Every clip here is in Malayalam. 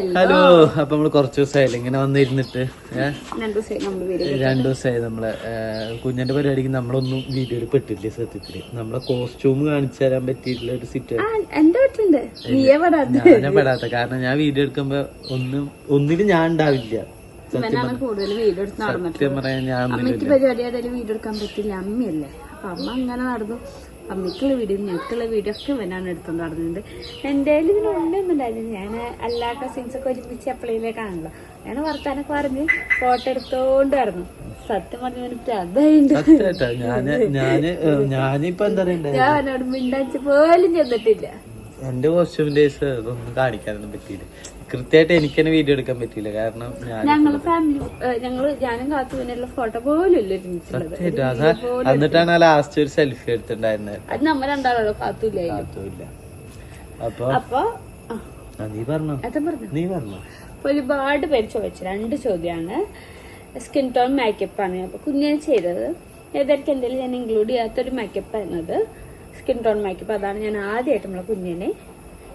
ഹലോ അപ്പൊ നമ്മൾ കുറച്ച് ദിവസമായില്ല ഇങ്ങനെ വന്നിരുന്നിട്ട് രണ്ടു ദിവസമായി നമ്മളെ കുഞ്ഞന്റെ പരിപാടിക്ക് നമ്മളൊന്നും വീഡിയോയിൽ പെട്ടില്ല സത്യത്തിൽ നമ്മളെ കോസ്റ്റ്യൂം കാണിച്ചു തരാൻ പറ്റിയിട്ടുള്ള ഒരു സിറ്റുവേഷൻ പെടാത്ത. കാരണം ഞാൻ വീഡിയോ എടുക്കുമ്പോ ഒന്നും ഒന്നിലും ഞാൻ ഉണ്ടാവില്ല. സത്യം പറയാൻ ഞാൻ വീഡിയോ എടുക്കാൻ പറ്റില്ല. അമ്മയല്ലേ? അപ്പൊ അമ്മ അങ്ങനെ നടന്നു. അമ്മയ്ക്കുള്ള വീഡിയോ ഞങ്ങൾക്കുള്ള വീഡിയോ ഒക്കെ ഇവനാണ് എടുത്തോണ്ട് നടന്നത് എന്റെ കയ്യിൽ ഇതിന് ഒന്നും ഉണ്ടായിരുന്നു ഞാൻ എല്ലാ കസിൻസൊക്കെ ഒരുമിച്ച് എപ്പോഴേക്കാണല്ലോ ഞാൻ വർത്താനൊക്കെ പറഞ്ഞ് ഫോട്ടോ എടുത്തോണ്ട് നടന്നു. സത്യം പറഞ്ഞു ഞാനിപ്പോ എന്താ പറയണ്ടേ? ഞാൻ അവനോട് മിണ്ടാച്ച് പോലും ചെന്നിട്ടില്ല. എന്റെ കോസ്റ്റ്യൂം ഡേയ്സ് ഒന്നും കാണിക്കാനൊന്നും പറ്റിയില്ല. കൃത്യമായിട്ട് എനിക്ക് തന്നെ വീഡിയോ എടുക്കാൻ പറ്റിയില്ല. കാരണം ഞങ്ങൾ ഫാമിലി ഞങ്ങൾ ഞാനും കാത്തു പിന്നെയുള്ള ഫോട്ടോ പോലും ഇല്ല ഒരുമിച്ചുള്ളത് സത്യമായിട്ടും അതാ എന്നിട്ടാണ് ആ ലാസ്റ്റ് ഒരു സെൽഫി എടുത്തിട്ടുണ്ടായിരുന്നത് അത് നമ്മ രണ്ടാളോ കാത്തൂല്ലായിരുന്നു. അതുമില്ല അപ്പൊ അപ്പൊ ആ, നീ പറഞ്ഞോ? അത് പറഞ്ഞു. നീ പറഞ്ഞോ? ഒരുപാട് പേര് ചോദിച്ചു. രണ്ട് ചോദ്യമാണ് സ്കിൻ ടോൺ മേക്കപ്പ് ആണ്. അപ്പൊ കുഞ്ഞിനെ ചെയ്തത്. ഏതായിരിക്കും എന്തെങ്കിലും ഞാൻ ഇൻക്ലൂഡ് ചെയ്യാത്തൊരു മേക്കപ്പ് ആയിരുന്നത്? സ്കിൻ ടോൺ മേക്കപ്പ് അതാണ് ഞാൻ ആദ്യമായിട്ട് നമ്മളെ കുഞ്ഞിനെ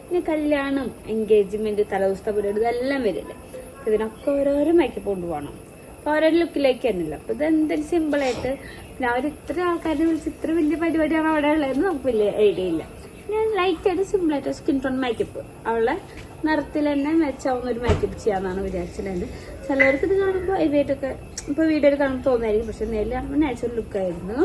പിന്നെ കല്യാണം എൻഗേജ്മെന്റ് തലദിവസത്തെ പരിപാടി ഇതെല്ലാം വരില്ലേ? ഇതിനൊക്കെ ഓരോരോ മേക്കപ്പ് കൊണ്ടുപോകണം. അപ്പൊ ഓരോ ലുക്കിലേക്ക് തന്നെയല്ലോ അപ്പൊ ഇതെന്തായാലും സിമ്പിൾ ആയിട്ട് പിന്നെ അവർ ഇത്ര ആൾക്കാരെ വിളിച്ച് ഇത്ര വലിയ പരിപാടിയാണ് അവിടെ ഉള്ളതെന്ന് നമുക്ക് വലിയ ഐഡിയ ഇല്ല. ഞാൻ ലൈറ്റ് ആയിട്ട് സിമ്പിൾ ആയിട്ട് സ്കിൻ ടോൺ മേക്കപ്പ് അവളെ നിറത്തിൽ തന്നെ മെച്ചാവുന്ന ഒരു മേക്കപ്പ് ചെയ്യാന്നാണ് വിചാരിച്ചിട്ടുണ്ട് ചിലവർക്ക് ഇത് കാണുമ്പോൾ ഇവയായിട്ടൊക്കെ ഇപ്പൊ വീഡിയോയിൽ കാണുമ്പോൾ തോന്നായിരിക്കും. പക്ഷെ നേരിൽ കാണുമ്പോൾ നാച്ചുറൽ ലുക്കായിരുന്നു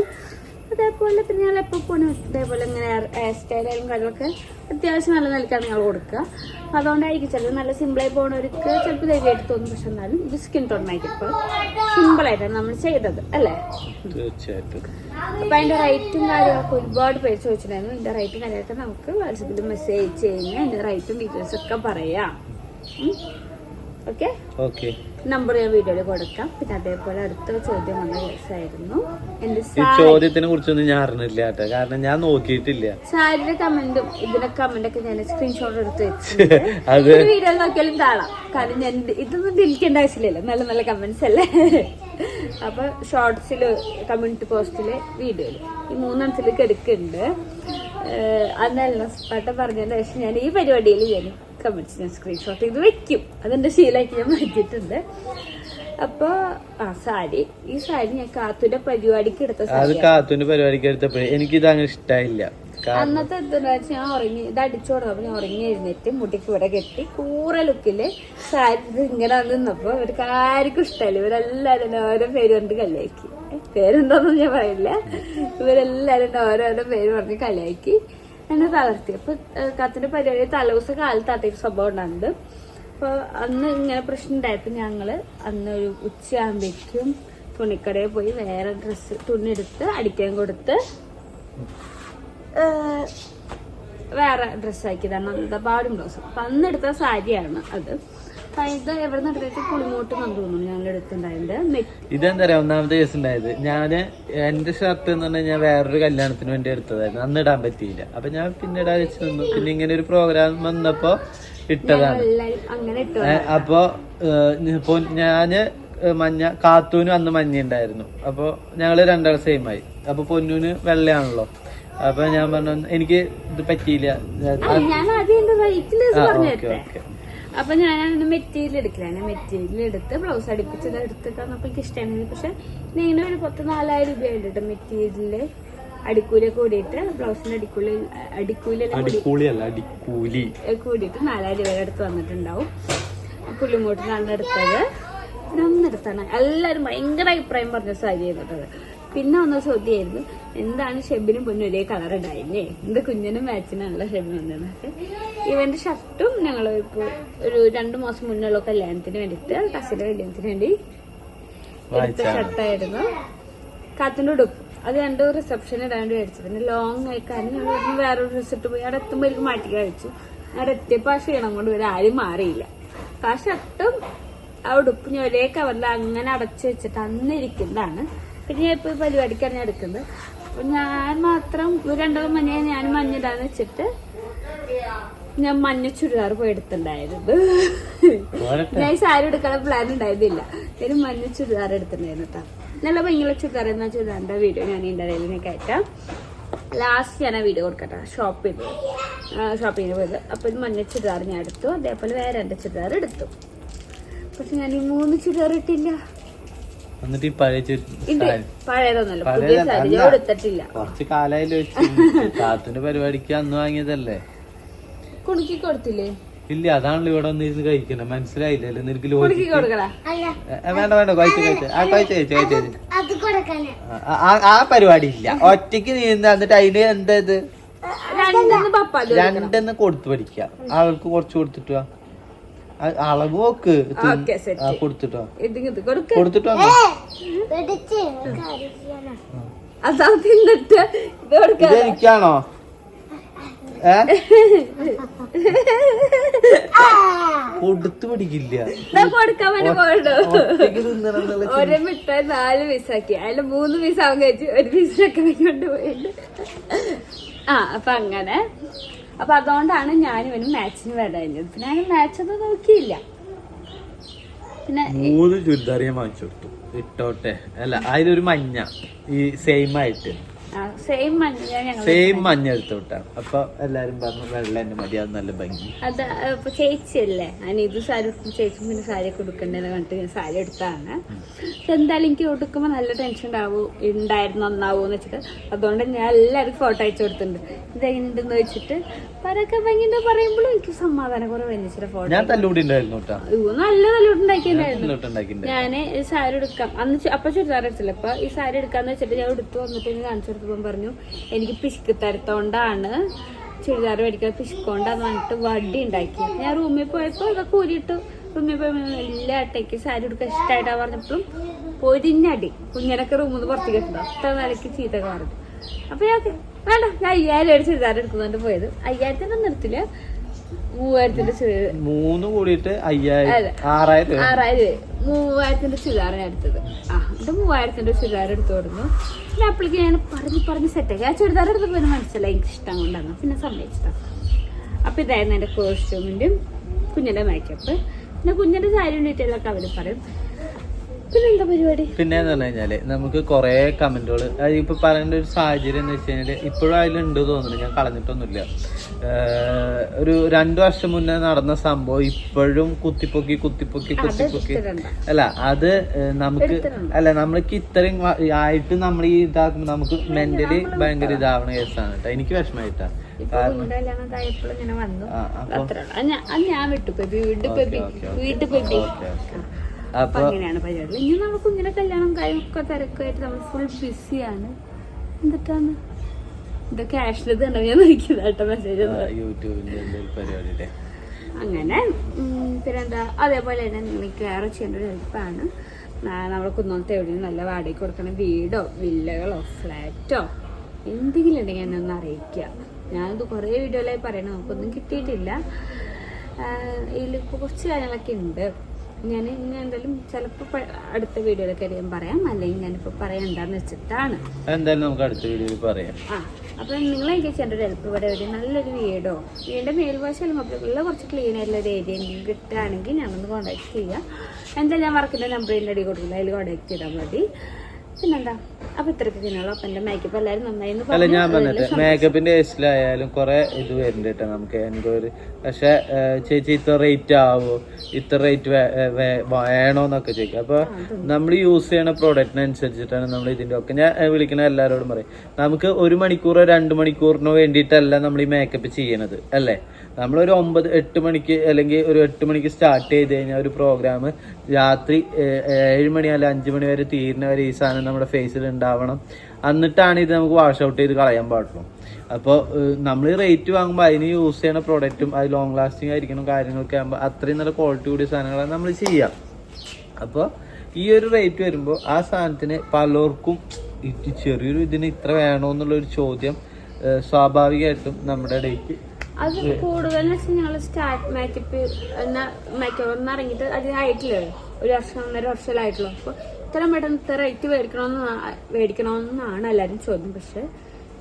അതേപോലെ പിന്നെ ഞങ്ങൾ എപ്പോൾ പോണ ഇതേപോലെ ഇങ്ങനെ ഹെയർ സ്റ്റൈലും കാര്യങ്ങളൊക്കെ അത്യാവശ്യം നല്ല നിലക്കാണ് ഞങ്ങൾ കൊടുക്കുക. അപ്പം അതുകൊണ്ടായിരിക്കും ചിലത് നല്ല സിമ്പിളായി പോകണവർക്ക് ചിലപ്പോൾ ധൈര്യമായിട്ട് തോന്നും. പക്ഷെ എന്നാലും ഇത് സ്കിൻ ടോൺ ഇപ്പോൾ സിമ്പിളായിട്ടാണ് നമ്മൾ ചെയ്തത് അല്ലേ? തീർച്ചയായിട്ടും. അപ്പം അതിന്റെ റേറ്റും കാര്യങ്ങളൊക്കെ ഒരുപാട് പേര് ചോദിച്ചിട്ടുണ്ടായിരുന്നു. ഇതിന്റെ റേറ്റും കാര്യമൊക്കെ നമുക്ക് വാട്സപ്പിൽ മെസ്സേജ് ചെയ്യുന്ന അതിന്റെ റേറ്റും ഡീറ്റെയിൽസൊക്കെ പറയാം. ഓക്കെ ഓക്കെ നമ്പർ ഞാൻ വീഡിയോയിൽ കൊടുക്കാം. പിന്നെ അതേപോലെ അടുത്ത ചോദ്യം വന്ന കേസായിരുന്നു. എന്റെ ഈ ചോദ്യത്തിനെ കുറിച്ചൊന്നും ഞാൻ അറിഞ്ഞില്ല കേട്ടോ. കാരണം ഞാൻ നോക്കിയിട്ടില്ല. സാരിയുടെ കമന്റും ഇതിന്റെ കമന്റൊക്കെ ഞാൻ സ്ക്രീൻഷോട്ട് എടുത്ത് വെച്ചു വീഡിയോ നോക്കിയാലും കാണാം. കാരണം ഞാൻ ഇതൊന്നും ദിലിക്കേണ്ട ആവശ്യമില്ലല്ലോ. നല്ല നല്ല കമന്റ്സ് അല്ലേ? അപ്പൊ ഷോർട്സിൽ കമ്മ്യൂണിറ്റി പോസ്റ്റിൽ വീഡിയോയിൽ ഈ മൂന്നെണ്ണത്തിലേക്ക് എടുക്കുന്നുണ്ട്. അന്നല്ല പാട്ട പറഞ്ഞതിന് ശേഷം ഞാൻ ഈ പരിപാടിയിൽ ഞാൻ കമന്റ്സ് ഞാൻ സ്ക്രീൻഷോട്ട് ചെയ്ത് വെക്കും. അതെന്റെ ശീലമാക്കി ഞാൻ മാറ്റിയിട്ടുണ്ട്. അപ്പോൾ ആ സാരി. ഈ സാരി ഞാൻ കാത്തുന്റെ പരിപാടിക്ക് എടുത്ത അത് കാത്തുന്റെ പരിപാടിക്ക് എടുത്തപ്പോഴേ എനിക്കിത് അങ്ങനെ ഇഷ്ടമായില്ല അന്നത്തെ എന്താ വെച്ചാൽ ഞാൻ ഉറങ്ങി ഇത് അടിച്ചു കൊടുത്തപ്പോ ഞാൻ ഉറങ്ങി എഴുന്നേറ്റ് മുടിക്ക് ഇവിടെ കെട്ടി കൂറ ലുക്കിൽ സാരി ഇങ്ങനെ നിന്നപ്പോൾ ഇവർക്ക് ആർക്കും ഇഷ്ടമല്ല ഇവരെല്ലാരും എന്നെ ഓരോ പേര് കൊണ്ട് കളിയാക്കി. ഏ, പേരെന്താന്നും ഞാൻ പറയില്ല. ഇവരെല്ലാരും എന്നെ ഓരോരോ പേര് പറഞ്ഞ് കളിയാക്കി. എന്നെ തളർത്തി അപ്പൊ കത്തിന്റെ പരിപാടി തലേദിവസം കാലത്ത് അത്തേക്ക് സ്വഭാവം ഉണ്ടാകുന്നത് അപ്പൊ അന്ന് ഇങ്ങനെ പ്രശ്നം ഉണ്ടായപ്പോ ഞങ്ങൾ അന്ന് ഒരു ഉച്ചയാകുമ്പോഴേക്കും തുണിക്കടയിൽ പോയി വേറെ ഡ്രസ്സ് തുണി എടുത്ത് അടിക്കാൻ കൊടുത്ത് വേറെ ഡ്രസ്സ് ആക്കിയതാണ്. അന്നത്തെ പാടും ബ്ലൗസ്. അപ്പൊ അന്ന് എടുത്ത സാരിയാണ് അത്. ഇത് എവിടെ നിന്ന് എടുത്തിട്ട് പുളിമൂട്ട് തോന്നുന്നു ഞങ്ങൾ എടുത്തിട്ടുണ്ടായത്. ഇതെന്താ പറയാ ഒന്നാമത്തെ കേസ് ഉണ്ടായത്. ഞാൻ എന്റെ ഷർട്ട് എന്ന് പറഞ്ഞാൽ ഞാൻ വേറൊരു കല്യാണത്തിന് വേണ്ടി എടുത്തതായിരുന്നു. അന്ന് ഇടാൻ പറ്റിയില്ല. അപ്പൊ ഞാൻ പിന്നെ ഇടാൻ വെച്ച് നിന്നു. പിന്നെ ഇങ്ങനെ ഒരു പ്രോഗ്രാം വന്നപ്പോ ഇട്ടതാണ്. അപ്പൊ ഇപ്പൊ ഞാൻ മഞ്ഞ കാത്തൂനും അന്ന് മഞ്ഞ ഉണ്ടായിരുന്നു അപ്പൊ ഞങ്ങൾ രണ്ടാൾ സെയിം ആയി. അപ്പൊ പൊന്നൂന് വെള്ളയാണല്ലോ. അപ്പൊ ഞാൻ പറഞ്ഞു എനിക്ക് ഇത് പറ്റിയില്ല. ഞാൻ ആദ്യം എന്റെ റൈറ്റിൽ ആ, പറഞ്ഞു തരട്ടെ. അപ്പൊ ഞാൻ മെറ്റീരിയൽ എടുക്കലാണ് മെറ്റീരിയൽ എടുത്ത് ബ്ലൗസ് അടിപ്പിച്ചത് എടുത്തിട്ട് നമുക്ക് എനിക്ക് ഇഷ്ടമായിരുന്നു പക്ഷെ ഇങ്ങനെ ഒരു പത്ത് നാലായിരം രൂപ ഉണ്ട് മെറ്റീരിയലിൽ. അടിക്കൂലി കൂടിയിട്ട് ബ്ലൗസിന്റെ അടിക്കൂലി അടിക്കൂലി കൂടിയിട്ട് നാലായിരം രൂപ അടുത്ത് വന്നിട്ടുണ്ടാവും. പുള്ളിമൂട്ടിനാണ് എടുത്തത്. പിന്നെ ഒന്നെടുത്താണ് എല്ലാവരും ഭയങ്കര അഭിപ്രായം പറഞ്ഞ സാരി ചെയ്തിട്ടത് പിന്നെ വന്ന ചോദ്യമായിരുന്നു എന്താണ് ഷെബിനും പൊന്നും ഒരേ കളർ ഉണ്ടായില്ലേ എന്ത് കുഞ്ഞിനും മാച്ചിനാണല്ലോ ഷെബിന് വന്നത് ഇവന്റെ ഷർട്ടും ഞങ്ങൾ ഇപ്പോൾ ഒരു രണ്ടു മാസം മുന്നുള്ള കല്യാണത്തിന് വേണ്ടിട്ട് കസിന്റെ കല്യാണത്തിന് വേണ്ടി എടുത്ത ഷർട്ടായിരുന്നു. കാത്തിന്റെ ഉടുപ്പ്. അത് രണ്ടു റിസപ്ഷൻ ഇടാണ്ട് മേടിച്ചു. പിന്നെ ലോങ് ആയിക്കാനും ഞങ്ങൾ വേറൊരു റിസൾട്ട് പോയി. അവിടെ എത്തുമ്പോൾ എനിക്ക് മാറ്റി കഴിച്ചു. അവിടെ എത്തിയപ്പോൾ ആ ക്ഷീണം കൊണ്ട് ഇവർ ആരും മാറിയില്ല. ആ ഷർട്ടും ആ ഉടുപ്പ് ഞാൻ ഒരേ കവറിൽ അങ്ങനെ അടച്ചു വെച്ചിട്ട് അന്ന് ഇരിക്കുന്നതാണ് പിന്നെ ഞാൻ ഇപ്പൊ പരിപാടിക്കാണ് ഞാൻ എടുക്കുന്നത്. അപ്പൊ ഞാൻ മാത്രം ഒരു രണ്ടാളും മഞ്ഞ ഞാൻ മഞ്ഞിടാന്ന് വെച്ചിട്ട് ഞാൻ മഞ്ഞ ചുരിദാർ പോയി എടുത്തിട്ടുണ്ടായിരുന്നു. ഞാൻ സാരി എടുക്കാനുള്ള പ്ലാൻ ഉണ്ടായിരുന്നില്ല. ഒരു മഞ്ഞ ചുരിദാർ എടുത്തിട്ടുണ്ടായിരുന്നു കേട്ടോ നല്ല ഭയങ്കര ചുരിദാർ എന്ന ചുരിദാറിന്റെ വീഡിയോ ഞാൻ എന്റെ ഇടയിൽ ഞാൻ കയറ്റാം ലാസ്റ്റ് ഞാൻ ആ വീഡിയോ കൊടുക്കട്ടെ ഷോപ്പിൽ ഷോപ്പിങ്ങിന് പോയത്. അപ്പോൾ ഇത് മഞ്ഞ ചുരിദാർ ഞാൻ എടുത്തു. അതേപോലെ വേറെ രണ്ട് ചുരിദാർ എടുത്തു. പക്ഷെ ഞാൻ ഈ മൂന്ന് ചുരിദാർ ഇട്ടില്ല. എന്നിട്ട് ഈ പഴയ പഴയതൊന്നുമല്ല. കുറച്ച് കാലായാലും വെച്ച്. കാത്തുന്റെ പരിപാടിക്ക് അന്ന് വാങ്ങിയതല്ലേ? കുണുക്കി കൊടുത്തില്ലേ? ഇല്ല അതാണല്ലോ ഇവിടെ വന്നിരുന്ന് കഴിക്കണം. മനസ്സിലായില്ലല്ലോ നിനക്ക് കുണുക്കി കൊടുക്കടാ. ഏ, വേണ്ട വേണ്ട. കഴിച്ചു കഴിച്ചു. ആ കഴിച്ചു കഴിച്ചു കഴിച്ചു ആ പരിപാടി ഇല്ല. ഒറ്റയ്ക്ക് നീന്ത എന്നിട്ട് അതിന് എന്താ ഇത്? രണ്ടെന്ന് കൊടുത്തു പഠിക്കാം ആൾക്ക് കുറച്ച് കൊടുത്തിട്ട് വാ. ആ, അളവ് നോക്ക്. കൊടുത്തിട്ടോ. കൊടുത്തിട്ടോ അതാ തിന്നിട്ട് എനിക്കാണോ? കൊടുത്തു പിടിക്കില്ല. ഒരു മിഠായി നാല് പീസാക്കി. അതിൽ മൂന്ന് പീസ് അവൻ കഴിച്ചു ഒരു പീസിനൊക്കെ കൊണ്ട് പോയിട്ട് ആ അപ്പൊ അങ്ങനെ. അപ്പൊ അതുകൊണ്ടാണ് ഞാനും ഇവനും മാച്ചിന് വരാഞ്ഞത് പിന്നെ അങ്ങനെ മാച്ച് ഒന്നും നോക്കിയില്ല. പിന്നെ മൂന്ന് ചുരിദാർ ഞാൻ വാങ്ങിച്ചു കൊടുത്തു. ഇട്ടോട്ടെ. അല്ല അതിലൊരു മഞ്ഞ. ഈ സെയിം ആയിട്ട്. സെയിം മഞ്ഞ തൊട്ടാണ് അപ്പൊ എല്ലാരും പറഞ്ഞു വെള്ള തന്നെ മതി അത് നല്ല ഭംഗി. അത് ഇപ്പൊ ചേച്ചിയല്ലേ? അനിത് സാരി ഉടുക്കും ചേച്ചി പിന്നെ സാരി കൊടുക്കണ്ടെന്ന് കണ്ടിട്ട് ഞാൻ സാരി എടുത്താണ്. പക്ഷെ എന്തായാലും എനിക്ക് ഉടുക്കുമ്പോൾ നല്ല ടെൻഷൻ ഉണ്ടാവും ഉണ്ടായിരുന്നു നന്നാവൂന്ന് വെച്ചിട്ട്. അതുകൊണ്ട് ഞാൻ എല്ലാവർക്കും ഫോട്ടോ അയച്ചു കൊടുത്തിട്ടുണ്ട്. ഇതെങ്ങനെയുണ്ടെന്ന് വെച്ചിട്ട് പറയുമ്പോഴും എനിക്ക് സമാധാനം ഫോട്ടോ ഞാൻ തല്ലുകൂടി ഉണ്ടായിരുന്നു നല്ല ഞാൻ സാരി എടുക്കാം. അന്ന് അപ്പൊ ചുരിദാർ എടുത്തില്ല അപ്പൊ ഈ സാരി എടുക്കാന്ന് വെച്ചിട്ട് ഞാൻ എടുത്തു വന്നിട്ട് കാണിച്ചു കൊടുത്തപ്പോൾ പറഞ്ഞു എനിക്ക് പിശുക്ക് തരത്തോണ്ടാണ് ചുരിദാർ മേടിക്കാൻ പിശുക്കോണ്ടാന്ന് പറഞ്ഞിട്ട് വടി ഉണ്ടാക്കി. ഞാൻ റൂമിൽ പോയപ്പോ ഇതൊക്കെ ഊരിയിട്ട് റൂമിൽ പോയപ്പോ എല്ലാ അട്ടയ്ക്ക് സാരി എടുക്കാൻ ഇഷ്ടമായിട്ടാ പറഞ്ഞപ്പോഴും പൊരിഞ്ഞടി കുഞ്ഞനൊക്കെ റൂമിൽ നിന്ന് പുറത്തേക്ക് എത്തുന്നു അത്ര നിലയ്ക്ക് ചീത്തൊക്കെ പറഞ്ഞു അപ്പൊ ഞാൻ വേണ്ട ഞാൻ അയ്യായിരം ഒരു ചുരിദാർ എടുക്കുന്നുണ്ട് പോയത്. അയ്യായിരത്തിന്റെ നിർത്തില്ല. മൂവായിരത്തിന്റെ ചുരിദാർ മൂന്ന് കൂടിയിട്ട് അയ്യായിരം. ആറായിരം. ആറായിരം മൂവായിരത്തിന്റെ ചുരിദാർ ഞാൻ എടുത്തത്. ആ എന്നിട്ട് മൂവായിരത്തിന്റെ ചുരിദാർ എടുത്തു കൊടുന്നു പിന്നെ അപ്പോഴേക്ക് ഞാൻ പറഞ്ഞ് പറഞ്ഞ് സെറ്റാക്കി ആ ചുരിദാർ എടുത്തപ്പോൾ പിന്നെ മനസ്സിലായി. എനിക്ക് ഇഷ്ടം കൊണ്ടാണ്. പിന്നെ സമ്മതിച്ചിട്ടാ. അപ്പൊ ഇതായിരുന്നു എന്റെ കോസ്റ്റ്യൂമിന്റെയും കുഞ്ഞിന്റെ മേക്കപ്പ് പിന്നെ കുഞ്ഞിന്റെ സാരി ഡീറ്റെയിൽ ഒക്കെ അവർ പറയും. പരിപാടി? പിന്നെ എന്ന് പറഞ്ഞു കഴിഞ്ഞാൽ നമുക്ക് കുറെ കമന്റുകൾ ഇപ്പൊ പറയേണ്ട ഒരു സാഹചര്യം എന്ന് വെച്ച് കഴിഞ്ഞാൽ ഇപ്പോഴും അതിലുണ്ട് തോന്നുന്നു. ഞാൻ കളഞ്ഞിട്ടൊന്നുമില്ല. ഒരു രണ്ടു വർഷം മുന്നേ നടന്ന സംഭവം ഇപ്പോഴും കുത്തിപ്പൊക്കി കുത്തിപ്പൊക്കി കുത്തിപ്പൊക്കി. അല്ല അത് നമുക്ക് അല്ല നമ്മൾക്ക് ഇത്രയും ആയിട്ട് നമ്മൾ ഈ ഇതാക്കുമ്പോ നമുക്ക് മെന്റലി ഭയങ്കര ഇതാവണ കേസാണ് കേട്ടോ. എനിക്ക് അത് ഞാൻ വിട്ടു വീട്ടു വിട്ടു അപ്പൊ അങ്ങനെയാണ് പരിപാടി. ഇനി നമുക്ക് ഇങ്ങനെ കല്യാണം കാര്യമൊക്കെ തിരക്കായിട്ട് നമ്മൾ ഫുൾ ബിസിയാണ് എന്നിട്ടാണ്? ഇത് ക്യാഷിൽ തന്നെ ഞാൻ നോക്കിയത് മെസ്സേജ് യൂട്യൂബിന്റെ അങ്ങനെ പിന്നെന്താ? അതേപോലെ തന്നെ നിങ്ങൾക്ക് വേറെ ചെയ്യേണ്ട ഒരു ഹെൽപ്പാണ്. നമ്മുടെ കുന്നോളത്തെ എവിടെയും നല്ല വാടകയ്ക്ക് കൊടുക്കണ വീടോ വില്ലകളോ ഫ്ലാറ്റോ എന്തെങ്കിലും ഉണ്ടെങ്കിൽ എന്നെ ഒന്ന് അറിയിക്കുക. ഞാനത് കുറേ വീഡിയോയിലായി പറയണം നമുക്കൊന്നും കിട്ടിയിട്ടില്ല. ഇതിലിപ്പോൾ കുറച്ച് കാര്യങ്ങളൊക്കെ ഉണ്ട്. ഞാൻ ഇനി എന്തായാലും ചിലപ്പോൾ അടുത്ത വീഡിയോയിലൊക്കെ ഞാൻ പറയാം. അല്ലെങ്കിൽ ഞാനിപ്പോൾ പറയണ്ടെന്ന് വെച്ചിട്ടാണ്. എന്തായാലും നമുക്ക് അടുത്ത വീഡിയോയിൽ പറയാം. ആ അപ്പം നിങ്ങൾ എനിക്ക് ചെയ്യേണ്ട ഒരു ഹെൽപ്പ് ഇവിടെ ഒരു നല്ലൊരു വീടോ? വീടിന്റെ മേൽവശം മുകളിലുള്ള കുറച്ച് ക്ലീൻ ആയിട്ടുള്ള ഒരു ഏരിയ എനിക്ക് കിട്ടുകയാണെങ്കിൽ ഞാനൊന്ന് കോൺടാക്ട് ചെയ്യാം. എന്തായാലും ഞാൻ വർക്കിന്റെ എന്റെ അടി കൊടുക്കുന്നു അതിൽ കോൺടാക്ട് ചെയ്താൽ മതി. പിന്നെന്താ? അപ്പം ഇത്രയ്ക്ക് ചെയ്യുന്നുള്ളൂ അപ്പം എന്റെ മേക്കപ്പ് എല്ലാരും നന്നായി അല്ല ഞാൻ പറഞ്ഞു. പറഞ്ഞിട്ട് മേക്കപ്പിന്റെ കേസിലായാലും കുറെ ഇത് വരുന്നുണ്ട് കേട്ടോ നമുക്ക് എൻക്വയറി പക്ഷെ ചേച്ചി ഇത്ര റേറ്റ് ആവോ? ഇത്ര റേറ്റ് വേണോന്നൊക്കെ ചോദിക്കും. അപ്പൊ നമ്മൾ യൂസ് ചെയ്യണ പ്രോഡക്റ്റിനനുസരിച്ചിട്ടാണ് നമ്മൾ ഇതിന്റെ ഒക്കെ. ഞാൻ വിളിക്കണ എല്ലാവരോടും പറയും നമുക്ക് ഒരു മണിക്കൂറോ രണ്ട് മണിക്കൂറിനോ വേണ്ടിയിട്ടല്ല നമ്മൾ ഈ മേക്കപ്പ് ചെയ്യണത്. അല്ലേ? നമ്മളൊരു ഒമ്പത് എട്ട് മണിക്ക് അല്ലെങ്കിൽ ഒരു എട്ട് മണിക്ക് സ്റ്റാർട്ട് ചെയ്ത് കഴിഞ്ഞാൽ ഒരു പ്രോഗ്രാം രാത്രി ഏഴ് മണി അല്ല അഞ്ച് മണി വരെ തീരുന്ന വരെ ഈ സാധനം നമ്മുടെ ഫേസിൽ ഉണ്ടാവണം എന്നിട്ടാണ് ഇത് നമുക്ക് വാഷ് ഔട്ട് ചെയ്ത് കളയാൻ പാടുള്ളൂ. അപ്പോൾ നമ്മൾ റേറ്റ് വാങ്ങുമ്പോൾ അതിന് യൂസ് ചെയ്യണ പ്രോഡക്റ്റും അത് ലോങ് ലാസ്റ്റിംഗ് ആയിരിക്കണം കാര്യങ്ങളൊക്കെ ആകുമ്പോൾ അത്രയും നല്ല ക്വാളിറ്റി കൂടിയ സാധനങ്ങളാണ് നമ്മൾ ചെയ്യുക അപ്പോൾ ഈ ഒരു റേറ്റ് വരുമ്പോൾ ആ സാധനത്തിന് പലർക്കും ചെറിയൊരു ഇതിന് ഇത്ര വേണോ എന്നുള്ളൊരു ചോദ്യം സ്വാഭാവികമായിട്ടും നമ്മുടെ ഇടയ്ക്ക് അത് കൂടുതൽ ഞങ്ങൾ സ്റ്റാർട്ട് മേക്കപ്പ് എന്ന മേക്കപ്പ് ഒന്ന് ഇറങ്ങിയിട്ട് അതിനായിട്ടില്ലേ ഒരു വർഷം ഒന്നര വർഷമായിട്ടുള്ളൂ അപ്പോൾ ഇത്ര പെട്ടെന്ന് ഇത്ര റേറ്റ് മേടിക്കണമെന്ന് മേടിക്കണമെന്നാണ് എല്ലാവരും ചോദ്യം. പക്ഷെ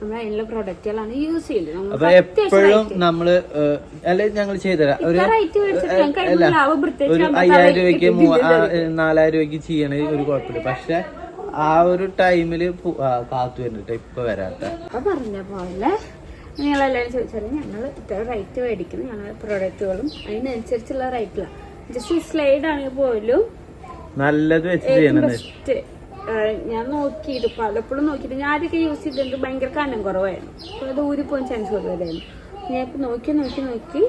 നമ്മൾ അതിനുള്ള പ്രൊഡക്റ്റുകളാണ് യൂസ് ചെയ്യുന്നത്. എപ്പോഴും നമ്മൾ ഏഹ്, അല്ലെ ഞങ്ങൾ ചെയ്തുതരാം. ഒരു അയ്യായിരം രൂപയ്ക്ക് നാലായിരം രൂപയ്ക്ക് ചെയ്യണ ഒരു കുഴപ്പമില്ല. പക്ഷെ ആ ഒരു ടൈമിൽ കാത്തു വരുന്നുണ്ട് ഇപ്പൊ വരാത്ത. പറഞ്ഞ പോലെ നിങ്ങളെല്ലാവരും ചോദിച്ചാലും ഞങ്ങൾ ഇത്ര റേറ്റ് മേടിക്കുന്നു. ഞങ്ങളുടെ പ്രോഡക്റ്റുകളും അതിനനുസരിച്ചുള്ള റേറ്റിലാണ് ജസ്റ്റ് സ്ലൈഡ് ആണെങ്കിൽ പോലും നല്ലത് ബെസ്റ്റ് ഞാൻ നോക്കിയിട്ട് പലപ്പോഴും നോക്കിയിട്ട് ഞാൻ ആദ്യമൊക്കെ യൂസ് ചെയ്തിട്ട് ഭയങ്കര കനം കുറവായിരുന്നു. അപ്പോൾ അത് ഊരിപ്പോകാൻ ചാൻസ് കൂടുതലായിരുന്നു. ഞാൻ ഇപ്പം നോക്കി നോക്കി നോക്കി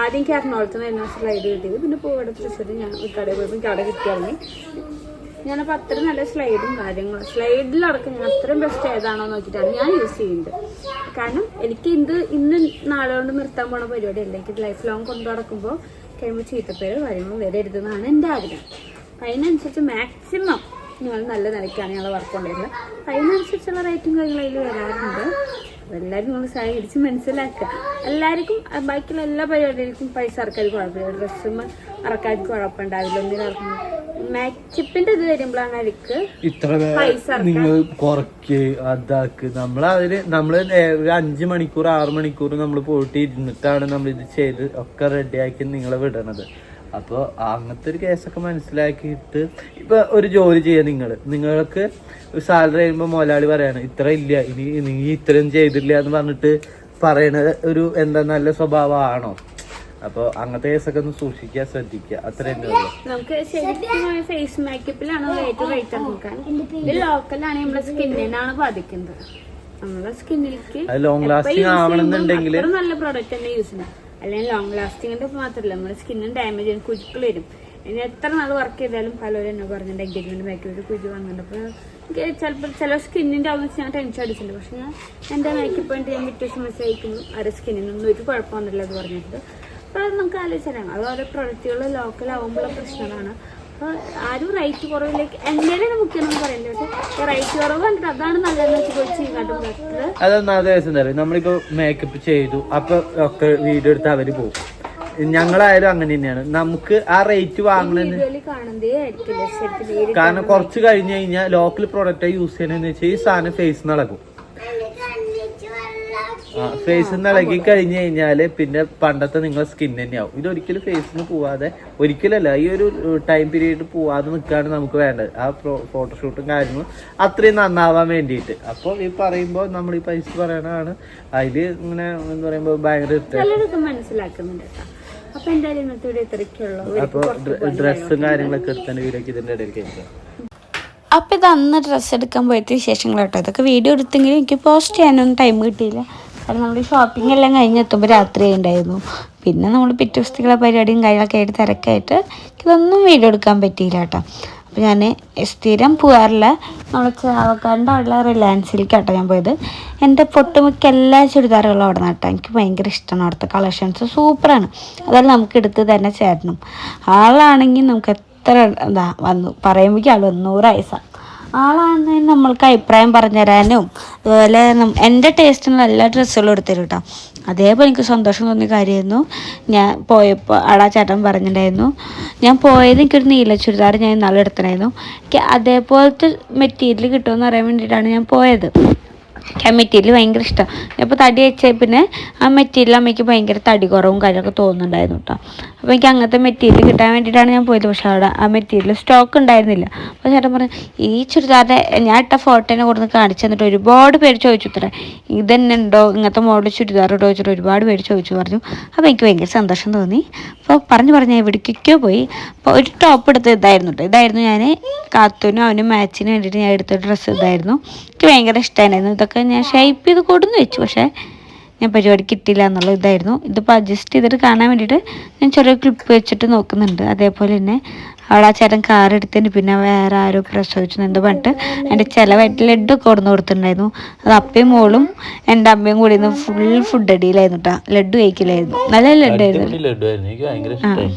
ആദ്യം എനിക്ക് എറണാകുളത്ത് നിന്ന് സ്ലൈഡ് കിട്ടിയത്. പിന്നെ പോകടെ തൃശ്ശൂർ ഞാൻ കട കടയിൽ പോയപ്പോൾ കട കിട്ടിയായിരുന്നു ഞാനപ്പോൾ അത്ര നല്ല സ്ലൈഡും കാര്യങ്ങളും. സ്ലൈഡിലടക്കം ഞാൻ അത്രയും ബെസ്റ്റ് ഏതാണോ നോക്കിയിട്ടാണ് ഞാൻ യൂസ് ചെയ്യുന്നത് കാരണം എനിക്ക് ഇത് ഇന്ന് നാളെ കൊണ്ട് നിർത്താൻ പോണ പരിപാടിയല്ല എനിക്ക് ലൈഫ് ലോങ് കൊണ്ടു നടക്കുമ്പോൾ കഴിയുമ്പോൾ ചീത്തപ്പേര് കാര്യങ്ങളും വരരുതെന്നാണ് എന്റെ ആഗ്രഹം. അതിനനുസരിച്ച് മാക്സിമം ഞങ്ങൾ നല്ല നിലയ്ക്കാണ് ഞങ്ങൾ വർക്ക് കൊണ്ടുവരുന്നത്. അതിനനുസരിച്ചുള്ള റേറ്റും കാര്യങ്ങളും അതിൽ വരാറുണ്ട്. എല്ലാവരും നിങ്ങൾ സഹകരിച്ച് മനസ്സിലാക്കുക. എല്ലാവർക്കും ബാക്കിയുള്ള എല്ലാ പരിപാടികൾക്കും പൈസ ഇറക്കാൻ കുഴപ്പമില്ല. ഡ്രസ്സും ഇറക്കാൻ കുഴപ്പമുണ്ടാവില്ല ഒന്നിനും ഇറക്കുന്നത് മാക്കപ്പിന്റെ ഇത് വരുമ്പോഴാണ് അവർക്ക് ഇത്ര നിങ്ങൾ കുറയ്ക്ക് അതാക്ക്. നമ്മൾ അതിൽ നമ്മൾ ഒരു അഞ്ചു മണിക്കൂർ ആറു മണിക്കൂർ നമ്മൾ പോയിട്ട് ഇരുന്നിട്ടാണ് നമ്മൾ ഇത് ചെയ്ത് ഒക്കെ റെഡിയാക്കി നിങ്ങളെ വിടണത്. അപ്പോൾ അങ്ങനത്തെ ഒരു കേസൊക്കെ മനസ്സിലാക്കിയിട്ട് ഇപ്പൊ ഒരു ജോലി ചെയ്യാം നിങ്ങൾ നിങ്ങൾക്ക് സാലറി കഴിയുമ്പോൾ മുതലാളി പറയാണ് ഇത്ര ഇല്ല ഇനി നീ ഇത്രയും ചെയ്തില്ല എന്ന് പറഞ്ഞിട്ട് പറയണത് ഒരു എന്താ നല്ല സ്വഭാവമാണോ? അപ്പോൾ അങ്ങനത്തെ കേസൊക്കെ ഒന്ന് സൂക്ഷിക്കുക ശ്രദ്ധിക്കുക. അത്ര തന്നെ ഉള്ളൂ. നമുക്ക് ശരിക്കും ഫേസ് മേക്കപ്പിലാണ് ഏറ്റവും റേറ്റ് നോക്കാൻ ഇത് ലോക്കലാണ് നമ്മുടെ സ്കിന്നിനാണ് ബാധിക്കുന്നത്. നമ്മളെ സ്കിന്നിലേക്ക് അത് ലാസ്റ്റിംഗ് ആവണമെന്നുണ്ടെങ്കിൽ നല്ല പ്രോഡക്റ്റ് തന്നെ യൂസ് ചെയ്യണം അല്ലെങ്കിൽ ലോങ് ലാസ്റ്റിങ്ങിന്റെ മാത്രമല്ല നമ്മുടെ സ്കിന്നും ഡാമേജ് ചെയ്യും കുരുക്കൾ വരും. ഇനി എത്ര നാൾ വർക്ക് ചെയ്താലും പലരും എന്നെ പറഞ്ഞിട്ടുണ്ട് എൻഗേജ്മെന്റ് മേക്കപ്പ് കുരു വന്നിട്ടുണ്ട്. അപ്പോൾ എനിക്ക് ചിലപ്പോൾ ചില സ്കിന്നിന്റെ വെച്ച് ഞാൻ ടെൻഷൻ അടിച്ചിട്ടുണ്ട്. പക്ഷെ ഞാൻ എന്റെ മേക്കപ്പ് വേണ്ടി ഞാൻ വിറ്റ് മെസ്സേജ് അയക്കുന്നു. ആരുടെ സ്കിന്നിനൊന്നും ഒരു കുഴപ്പമൊന്നുമില്ല എന്ന് പറഞ്ഞിട്ട് അപ്പോൾ അത് നമുക്ക് ആലോചിച്ചാലാണ് അത് ഓരോ പ്രൊഡക്റ്റുകൾ ലോക്കൽ ആവുമ്പോൾ പ്രശ്നങ്ങളാണ്. അപ്പോൾ ആരും റൈറ്റ് കുറവിലേക്ക് എങ്ങനെയാണ് മുഖ്യമെന്ന് പറയുന്നത് പക്ഷേ റൈറ്റ് കുറവ് കണ്ടിട്ട് അതാണ് നല്ലതെന്ന് വെച്ച് പോയി ചെയ്യാട്ടും ബെറ്റർ അതൊന്നാമത്തെ ദിവസം എന്താ പറയുക നമ്മളിപ്പോ മേക്കപ്പ് ചെയ്തു അപ്പോൾ ഒക്കെ വീഡിയോ എടുത്ത് അവർ പോകും. ഞങ്ങളായാലും അങ്ങനെ തന്നെയാണ്. നമുക്ക് ആ റേറ്റ് വാങ്ങുന്നതിന് കാരണം കുറച്ച് കഴിഞ്ഞ് കഴിഞ്ഞാൽ ലോക്കൽ പ്രോഡക്റ്റ് യൂസ് ചെയ്യണമെന്ന് വെച്ചാൽ ഈ സാധനം ഫേസ് ആ ഫേസ് ഇളകി കഴിഞ്ഞു കഴിഞ്ഞാൽ പിന്നെ പണ്ടത്തെ നിങ്ങളെ സ്കിൻ തന്നെയാവും. ഇത് ഒരിക്കലും ഫേസിന് പോവാതെ ഒരിക്കലല്ല ഈ ഒരു ടൈം പീരീഡ് പോവാതെ നിൽക്കാണ് നമുക്ക് വേണ്ടത്. ആ ഫോട്ടോഷൂട്ടും കാര്യങ്ങളും അത്രയും നന്നാവാൻ വേണ്ടിയിട്ട്. അപ്പോൾ ഈ പറയുമ്പോൾ നമ്മൾ ഈ പൈസ പറയണതാണ് അതിൽ ഇങ്ങനെ എന്താ പറയുമ്പോൾ ഭയങ്കര മനസ്സിലാക്കുന്നുണ്ട് അപ്പൊ എന്തായാലും ഇന്നത്തെ വീഡിയോ ഇത്രയ്ക്കുള്ളൂ. അപ്പോൾ ഡ്രസ്സും കാര്യങ്ങളൊക്കെ എടുത്തേണ്ട വീഡിയോ ഇതിന്റെ ഇടയിൽ കഴിക്കാം അപ്പം ഇത് അന്ന് ഡ്രസ്സ് എടുക്കാൻ പോയിട്ട് വിശേഷങ്ങളോട്ടോ അതൊക്കെ ഇതൊക്കെ വീഡിയോ എടുത്തെങ്കിലും എനിക്ക് പോസ്റ്റ് ചെയ്യാനൊന്നും ടൈം കിട്ടിയില്ല. കാരണം നമ്മൾ ഷോപ്പിംഗ് എല്ലാം കഴിഞ്ഞ് എത്തുമ്പോൾ രാത്രി ഉണ്ടായിരുന്നു പിന്നെ നമ്മൾ പിറ്റേ ദിവസത്തേക്കുള്ള പരിപാടിയും കാര്യങ്ങളൊക്കെ ആയിട്ട് തിരക്കായിട്ട് ഇതൊന്നും വീഡിയോ എടുക്കാൻ പറ്റിയില്ല കേട്ടോ. അപ്പോൾ ഞാൻ സ്ഥിരം പോകാറില്ല നമ്മൾ ചാവക്കാടിന്റെ അവിടെയുള്ള റിലയൻസിലേക്ക് കേട്ടോ ഞാൻ പോയത്. എന്റെ പൊട്ടുമിക്ക എല്ലാ ചുരിദാറുകളും അവിടെ നട്ടോ എനിക്ക് ഭയങ്കര ഇഷ്ടമാണ് അവിടുത്തെ കളക്ഷൻസ്. സൂപ്പറാണ്. അതെല്ലാം നമുക്ക് എടുത്ത് തന്നെ ചേരണം. ആളാണെങ്കിൽ നമുക്ക് എത്ര എന്താ വന്നു പറയുമ്പോഴേക്കും ആൾ നൂറ് വയസ്സാണ് ആളാണ് നമ്മൾക്ക് അഭിപ്രായം പറഞ്ഞു തരാനും അതുപോലെ എന്റെ ടേസ്റ്റിനുള്ള എല്ലാ ഡ്രസ്സുകളും എടുത്തരും കേട്ടോ അതേപോലെ എനിക്ക് സന്തോഷം തോന്നിയ കാര്യമായിരുന്നു. ഞാൻ പോയപ്പോൾ ആളാ ചേട്ടൻ പറഞ്ഞിട്ടുണ്ടായിരുന്നു. ഞാൻ പോയത് എനിക്കൊരു നീല ചുരിദാർ ഞാൻ ഇന്നാളെ എടുത്തിട്ടുണ്ടായിരുന്നു. എനിക്ക് അതേപോലത്തെ മെറ്റീരിയൽ കിട്ടുമെന്ന് അറിയാൻ വേണ്ടിയിട്ടാണ് ഞാൻ പോയത്. ആ മെറ്റീരിയൽ ഭയങ്കര ഇഷ്ടമാണ് അപ്പോൾ തടി വെച്ച പിന്നെ ആ മെറ്റീരിയൽ അമ്മയ്ക്ക് ഭയങ്കര തടി കുറവും കാര്യമൊക്കെ തോന്നുന്നുണ്ടായിരുന്നു കേട്ടോ അപ്പോൾ എനിക്ക് അങ്ങനത്തെ മെറ്റീരിയൽ കിട്ടാൻ വേണ്ടിയിട്ടാണ് ഞാൻ പോയത്. പക്ഷേ അവിടെ ആ മെറ്റീരിയൽ സ്റ്റോക്ക് ഉണ്ടായിരുന്നില്ല. അപ്പോൾ ചേട്ടൻ പറഞ്ഞു ഈ ചുരിദാറിന്റെ ഞാൻ ഇട്ട ഫോട്ടോനെ കൊടുത്ത് കാണിച്ചു തന്നിട്ട് ഒരുപാട് പേര് ചോദിച്ചു ഇത്ര. ഇതന്നെ ഉണ്ടോ? ഇങ്ങനത്തെ മോഡൽ ചുരിദാർ ഇടോ? വെച്ചിട്ട് ഒരുപാട് പേര് ചോദിച്ചു പറഞ്ഞു. അപ്പോൾ എനിക്ക് ഭയങ്കര സന്തോഷം തോന്നി. അപ്പോൾ പറഞ്ഞു പറഞ്ഞ് എവിടേക്കൊക്കെയോ പോയി. അപ്പോൾ ഒരു ടോപ്പ് എടുത്ത് ഇതായിരുന്നു കേട്ടോ ഇതായിരുന്നു ഞാൻ കാത്തൂനും അവനും മാച്ചിന് വേണ്ടിയിട്ട് ഞാൻ എടുത്ത ഡ്രസ്സ് ഇതായിരുന്നു. എനിക്ക് ഭയങ്കര ഇഷ്ടമായിരുന്നു ഇതൊക്കെ ഞാൻ ഷേപ്പ് ചെയ്ത് കൊടുന്ന് വെച്ചു. പക്ഷേ ഞാൻ പരിപാടി കിട്ടിയില്ല എന്നുള്ള ഇതായിരുന്നു. ഇതിപ്പോൾ അഡ്ജസ്റ്റ് ചെയ്തിട്ട് കാണാൻ വേണ്ടിയിട്ട് ഞാൻ ചെറിയ ക്ലിപ്പ് വെച്ചിട്ട് നോക്കുന്നുണ്ട്. അതേപോലെ തന്നെ അവിടെ ആ ചേട്ടൻ കാർ എടുത്തതിന് പിന്നെ വേറെ ആരോ പ്രസവിച്ചു എന്തോ പറഞ്ഞിട്ട് എന്റെ ചിലവായിട്ട് ലഡ്ഡൊക്കെ കൊടുന്ന് കൊടുത്തിട്ടുണ്ടായിരുന്നു. അത് അപ്പയും മോളും എന്റെ അമ്മയും കൂടി ഫുൾ ഫുഡ് അടിയിലായിരുന്നു കേട്ടോ ലഡ്ഡു കഴിക്കില്ലായിരുന്നു. നല്ല ലഡ്ഡു ആയിരുന്നു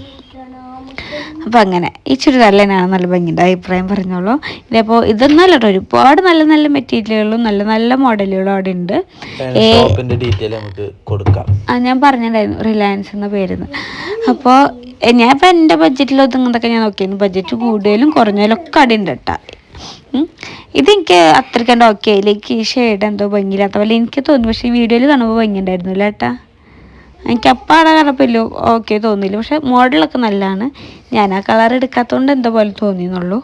ലഡുവായിരുന്നു എനിക്ക് ഭയങ്കര ഇഷ്ടമായി അപ്പം അങ്ങനെ ഈ ചുരിദാറിലാണ് നല്ല ഭംഗിയുടെ അഭിപ്രായം പറഞ്ഞോളൂ. ഇതിപ്പോൾ ഇതൊന്നും അല്ല കേട്ടോ ഒരുപാട് നല്ല നല്ല മെറ്റീരിയലുകളും നല്ല നല്ല മോഡലുകളും അവിടെ ഉണ്ട്. ആ ഞാൻ പറഞ്ഞിട്ടുണ്ടായിരുന്നു റിലയൻസ് എന്ന പേരുന്ന്. അപ്പോൾ ഞാൻ ഇപ്പം എന്റെ ബഡ്ജറ്റിൽ ഒതുങ്ങുന്നതൊക്കെ ഞാൻ നോക്കിയിരുന്നു. ബഡ്ജറ്റ് കൂടുതലും കുറഞ്ഞാലും ഒക്കെ അവിടെ ഉണ്ട് കേട്ടോ. ഇതെനിക്ക് അത്രയ്ക്ക് ഓക്കെ ആയിലേക്ക് ഈ ഷെയ്ഡ് എന്തോ ഭംഗിയില്ലാത്ത പോലെ എനിക്ക് തോന്നുന്നു പക്ഷേ വീഡിയോയിൽ കാണുമ്പോൾ ഭംഗിയുണ്ടായിരുന്നു ഉണ്ടായിരുന്നില്ല ഏട്ടാ എനിക്ക് അപ്പാടെ കണ്ടപ്പോൾ ഓക്കെ തോന്നിയില്ല. പക്ഷെ മോഡലൊക്കെ നല്ലതാണ്. ഞാൻ ആ കളർ എടുക്കാത്തതുകൊണ്ട് എന്തോ പോലെ തോന്നിയെന്നുള്ളൂ.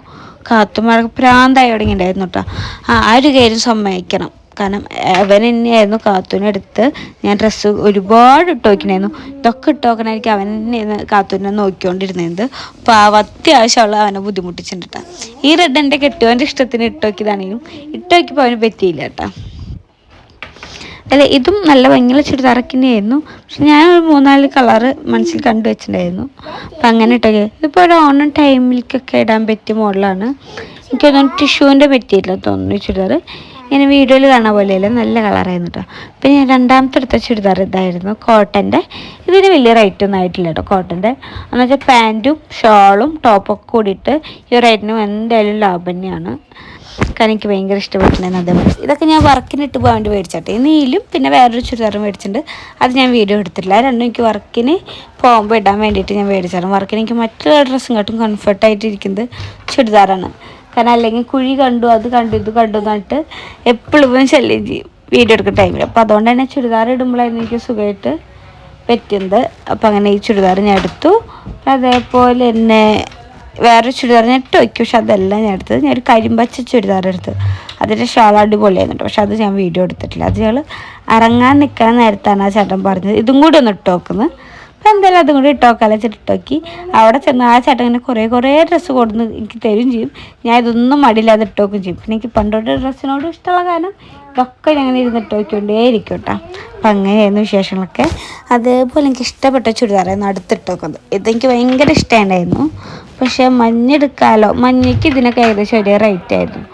മഴ പ്രാന്തായി തുടങ്ങിയിട്ടുണ്ടായിരുന്നു ആ ഒരു കാര്യം സമ്മതിക്കണം. കാരണം അവൻ തന്നെയായിരുന്നു കാത്തൂനെടുത്ത് ഞാൻ ഡ്രസ്സ് ഒരുപാട് ഇട്ട് നോക്കണായിരുന്നു ഇതൊക്കെ ഇട്ട് നോക്കണായിരിക്കും അവൻ തന്നെയായിരുന്നു കാത്തൂനെ നോക്കിക്കൊണ്ടിരുന്നത്. അപ്പോൾ ആ അത്യാവശ്യമുള്ള അവനെ ബുദ്ധിമുട്ടിച്ചിട്ടുണ്ട് ഈ റെഡ് എന്റെ കെട്ടുവന്റെ ഇഷ്ടത്തിന് ഇട്ട് നോക്കിയതാണെങ്കിലും ഇട്ട് നോക്കിയപ്പോൾ അവന് പറ്റിയില്ല കേട്ടോ. അല്ല ഇതും നല്ല ഭയങ്കര ചുരിദാറൊക്കെ തന്നെയായിരുന്നു പക്ഷെ ഞാൻ ഒരു മൂന്നാൽ കളറ് മനസ്സിൽ കണ്ടു വെച്ചിട്ടുണ്ടായിരുന്നു. അപ്പം അങ്ങനെ ഇട്ടൊക്കെ ഇതിപ്പോൾ ഒരു ഓണം ടൈമിലേക്കൊക്കെ ഇടാൻ പറ്റിയ മോഡലാണ് എനിക്ക് തോന്നുന്നു ടിഷ്യൂവിന്റെ പറ്റിയില്ല തോന്നുന്നു ചുരിദാർ. ഇങ്ങനെ വീഡിയോയിൽ കാണാൻ പോലെയല്ല നല്ല കളറായിരുന്നു കേട്ടോ അപ്പം ഞാൻ രണ്ടാമത്തെ എടുത്ത ചുരിദാർ ഇതായിരുന്നു കോട്ടന്റെ ഇതിന് വലിയ റേറ്റ് ഒന്നും ആയിട്ടില്ല കേട്ടോ കോട്ടന്റെ എന്ന് വെച്ചാൽ പാന്റും ഷോളും ടോപ്പൊക്കെ കൂടിയിട്ട് ഈ റേറ്റിനും എന്തായാലും ലാഭം തന്നെയാണ്. കാരണം എനിക്ക് ഭയങ്കര ഇഷ്ടപ്പെട്ടിട്ടുണ്ടായിരുന്നു അതേപോലെ. ഇതൊക്കെ ഞാൻ വർക്കിനിട്ട് പോകാൻ വേണ്ടി മേടിച്ചാട്ടെ നീലും പിന്നെ വേറൊരു ചുരിദാറും മേടിച്ചിട്ടുണ്ട്. അത് ഞാൻ വീഡിയോ എടുത്തിട്ടില്ല. രണ്ടും എനിക്ക് വർക്കിന് പോകുമ്പോൾ ഇടാൻ വേണ്ടിയിട്ട് ഞാൻ മേടിച്ചാണ് വർക്കിന് എനിക്ക് മറ്റുള്ള ഡ്രസ്സും കാട്ടും കംഫർട്ടായിട്ട് ഇരിക്കുന്നത് ചുരിദാറാണ്. കാരണം അല്ലെങ്കിൽ കുഴി കണ്ടു അത് കണ്ടു ഇത് കണ്ടു എന്നിട്ട് എപ്പോഴും ശല്യം ചെയ്യും. വീഡിയോ എടുക്കുന്ന ടൈമിൽ അപ്പോൾ അതുകൊണ്ട് തന്നെ ചുരിദാർ ഇടുമ്പോഴായിരുന്നു എനിക്ക് സുഖമായിട്ട് പറ്റുന്നത്. അപ്പം അങ്ങനെ ഈ ചുരിദാർ ഞാൻ എടുത്തു. അതേപോലെ തന്നെ വേറെ ചുരിദാർ ഞാൻ ഇട്ട് വയ്ക്കും പക്ഷെ അതല്ല ഞാൻ എടുത്തത്. ഞാൻ ഒരു കരിമ്പച്ച ചുരിദാർ എടുത്ത് അതിന്റെ ഷാൾ അടിപൊളിയായിരുന്നു. പക്ഷെ അത് ഞാൻ വീഡിയോ എടുത്തിട്ടില്ല. അത് ഞങ്ങൾ ഇറങ്ങാൻ നിൽക്കാൻ നേരത്താണ് ആ ചേട്ടൻ പറഞ്ഞത്. ഇതും കൂടി ഒന്ന് ഇട്ട് നോക്കുന്നത് അപ്പം എന്തായാലും അതും കൂടി ഇട്ട് നോക്കാമല്ലോ വെച്ചിട്ട് ഇട്ട് നോക്കി. അവിടെ ചെന്ന് ആ ചേട്ടൻ ഇങ്ങനെ കുറേ കുറേ ഡ്രസ്സ് കൊടുന്ന് എനിക്ക് തരും ചെയ്യും. ഞാൻ ഇതൊന്നും മടിയില്ലാതെ ഇട്ട് നോക്കുകയും ചെയ്യും. പിന്നെ എനിക്ക് പണ്ടോട്ട് ഡ്രസ്സിനോട് ഇഷ്ടമുള്ള കാരണം ഇതൊക്കെ ഞാൻ ഇങ്ങനെ ഇരുന്ന് ഇട്ട് നോക്കിക്കൊണ്ടേ ഇരിക്കും കേട്ടോ അപ്പം അങ്ങനെയായിരുന്നു വിശേഷങ്ങളൊക്കെ. അതേപോലെ എനിക്ക് ഇഷ്ടപ്പെട്ട ചുരിദാറായിരുന്നു അടുത്തിട്ട് നോക്കുന്നത് ഇതെനിക്ക് ഭയങ്കര ഇഷ്ടമുണ്ടായിരുന്നു. പക്ഷേ മഞ്ഞെടുക്കാമല്ലോ മഞ്ഞയ്ക്ക് ഇതിനൊക്കെ ഏകദേശം ഒരേ റേറ്റ് ആയിരുന്നു.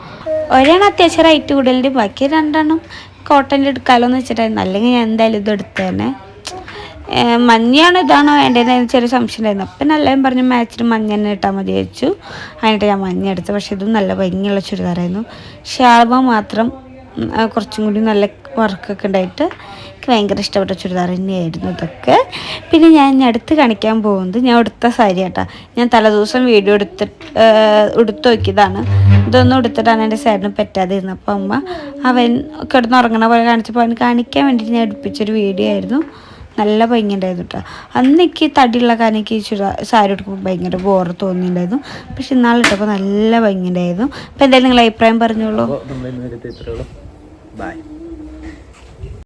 ഒരെണ്ണം അത്യാവശ്യം റേറ്റ് കൂടുതലുണ്ട്. ബാക്കി രണ്ടെണ്ണം കോട്ടന്റെ എടുക്കാലോ എന്ന് വെച്ചിട്ടായിരുന്നു. അല്ലെങ്കിൽ ഞാൻ എന്തായാലും ഇത് എടുത്തേനെ. മഞ്ഞയാണ് ഇതാണോ വേണ്ടതെന്ന് ചെറിയ സംശയം ഉണ്ടായിരുന്നു. അപ്പം എല്ലാവരും പറഞ്ഞു മാച്ചിന് മഞ്ഞ തന്നെ ഇട്ടാൽ മതി വെച്ചു അതിനിട്ട് ഞാൻ മഞ്ഞ എടുത്തു. പക്ഷേ ഇതും നല്ല ഭംഗിയുള്ള ചുരിദാറായിരുന്നു. ഷാൾബ മാത്രം കുറച്ചും കൂടി നല്ല വർക്കൊക്കെ ഉണ്ടായിട്ട് എനിക്ക് ഭയങ്കര ഇഷ്ടപ്പെട്ട ചുരിദാർ തന്നെയായിരുന്നു ഇതൊക്കെ. പിന്നെ ഞാൻ അടുത്ത് കാണിക്കാൻ പോകുന്നത് ഞാൻ ഉടുത്ത സാരി കേട്ടോ ഞാൻ തലേദിവസം വീഡിയോ എടുത്തു നോക്കിയതാണ്. ഇതൊന്നും എടുത്തിട്ടാണ് എന്റെ സാരിന് പറ്റാതിരുന്നത് അപ്പോൾ അമ്മ അവൻ കിടന്ന് ഉറങ്ങണ പോലെ കാണിച്ചപ്പോൾ അവൻ കാണിക്കാൻ വേണ്ടിയിട്ട് ഞാൻ എടുപ്പിച്ചൊരു വീഡിയോ ആയിരുന്നു. നല്ല ഭംഗിയുണ്ടായിരുന്നു കേട്ടോ അന്ന് എനിക്ക് തടിയുള്ള കാരണം എനിക്ക് ചുരിദാർ സാരി എടുക്കുമ്പോൾ ഭയങ്കര ബോറ് തോന്നിയിട്ടുണ്ടായിരുന്നു. പക്ഷെ ഇന്നാൾ ഇട്ടപ്പോൾ നല്ല ഭംഗിയുണ്ടായിരുന്നു. അപ്പോൾ എന്തായാലും നിങ്ങൾ അഭിപ്രായം പറഞ്ഞോളൂ. ബൈ